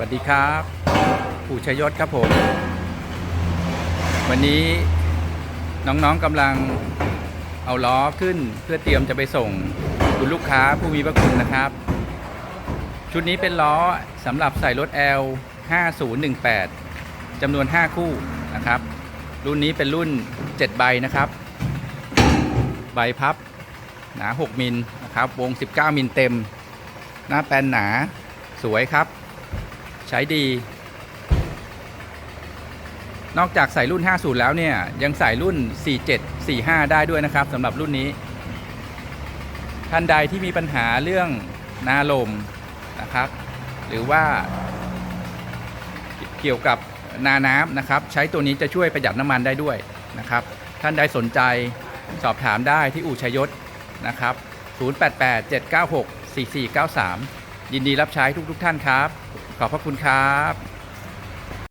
วัสดีครับผู้ชยศครับผม วันนี้น้องๆกำลังเอาล้อขึ้นเพื่อเตรียมจะไปส่งคุณลูกค้าผู้มีพระคุณนะครับ ชุดนี้เป็นล้อสำหรับใส่รถ L 5018จำนวน 5 คู่นะครับ รุ่นนี้เป็นรุ่น 7 ใบนะครับ ใบพับหนา 6 มิลนะครับ วง 19 มิลเต็ม หน้าแปนหนาสวยครับ ใช้ดี นอกจากใส่รุ่น 50 แล้วเนี่ย ยังใส่รุ่น 47 45 ได้ด้วยนะครับสำหรับรุ่นนี้ ท่านใดที่มีปัญหาเรื่องนาลมนะครับ หรือว่าเกี่ยวกับนาน้ำนะครับ ใช้ตัวนี้จะช่วยประหยัดน้ำมันได้ด้วยนะครับ ท่านใดสนใจสอบถามได้ที่อู่ชยศนะครับ 088 796 4493 ยินดีรับใช้ทุกๆทท่านครับ ขอบพระคุณครับ